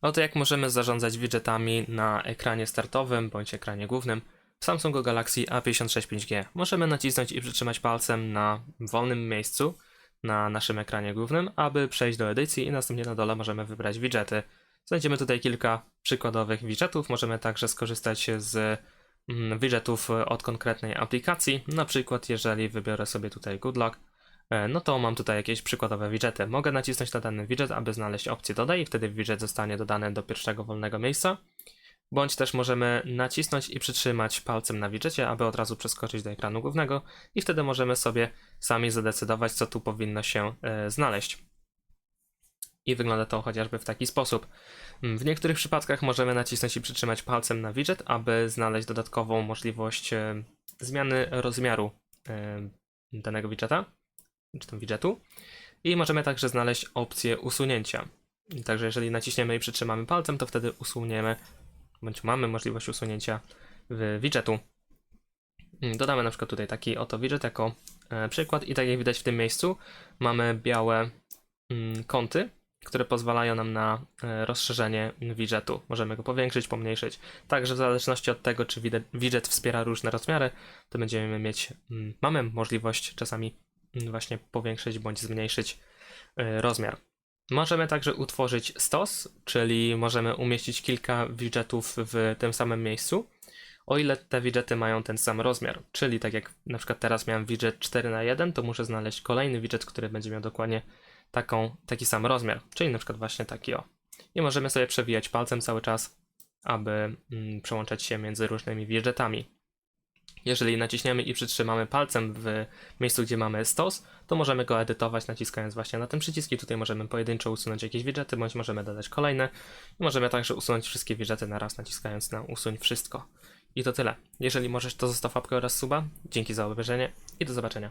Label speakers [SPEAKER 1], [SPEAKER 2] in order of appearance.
[SPEAKER 1] Oto jak możemy zarządzać widgetami na ekranie startowym bądź ekranie głównym w Samsungu Galaxy A56 5G. Możemy nacisnąć i przytrzymać palcem na wolnym miejscu na naszym ekranie głównym, aby przejść do edycji i następnie na dole możemy wybrać widgety. Znajdziemy tutaj kilka przykładowych widgetów. Możemy także skorzystać z mm, widgetów od konkretnej aplikacji. Na przykład jeżeli wybiorę sobie tutaj Good Luck, e, no to mam tutaj jakieś przykładowe widgety. Mogę nacisnąć na dany widget, aby znaleźć opcję dodaj i wtedy widget zostanie dodany do pierwszego wolnego miejsca. Bądź też możemy nacisnąć i przytrzymać palcem na widgetie, aby od razu przeskoczyć do ekranu głównego i wtedy możemy sobie sami zadecydować, co tu powinno się e, znaleźć. I wygląda to chociażby w taki sposób. Mm, W niektórych przypadkach możemy nacisnąć i przytrzymać palcem na widget, aby znaleźć dodatkową możliwość e, zmiany rozmiaru e, danego widgeta, czy tam widgetu. I możemy także znaleźć opcję usunięcia. Także jeżeli naciśniemy i przytrzymamy palcem, to wtedy usuniemy, bądź mamy możliwość usunięcia widgetu. Mm, Dodamy na przykład tutaj taki oto widget jako e, przykład i tak jak widać w tym miejscu mamy białe mm, kąty, które pozwalają nam na e, rozszerzenie widgetu. Możemy go powiększyć, pomniejszyć. Także w zależności od tego, czy widget- wspiera różne rozmiary, to będziemy mieć, mm, mamy możliwość czasami właśnie powiększyć bądź zmniejszyć e, rozmiar. Możemy także utworzyć stos, czyli możemy umieścić kilka widgetów w tym samym miejscu, o ile te widgety mają ten sam rozmiar. Czyli tak jak na przykład teraz miałem widget 4 na 1 to muszę znaleźć kolejny widget, który będzie miał dokładnie taką, taki sam rozmiar, czyli na przykład właśnie taki o. I możemy sobie przewijać palcem cały czas, aby mm, przełączać się między różnymi widgetami. Jeżeli naciśniemy i przytrzymamy palcem w miejscu, gdzie mamy stos, to możemy go edytować naciskając właśnie na ten przycisk i tutaj możemy pojedynczo usunąć jakieś widgety, bądź możemy dodać kolejne i możemy także usunąć wszystkie widgety na raz naciskając na usuń wszystko. I to tyle. Jeżeli możesz, to zostaw łapkę oraz suba. Dzięki za obejrzenie i do zobaczenia.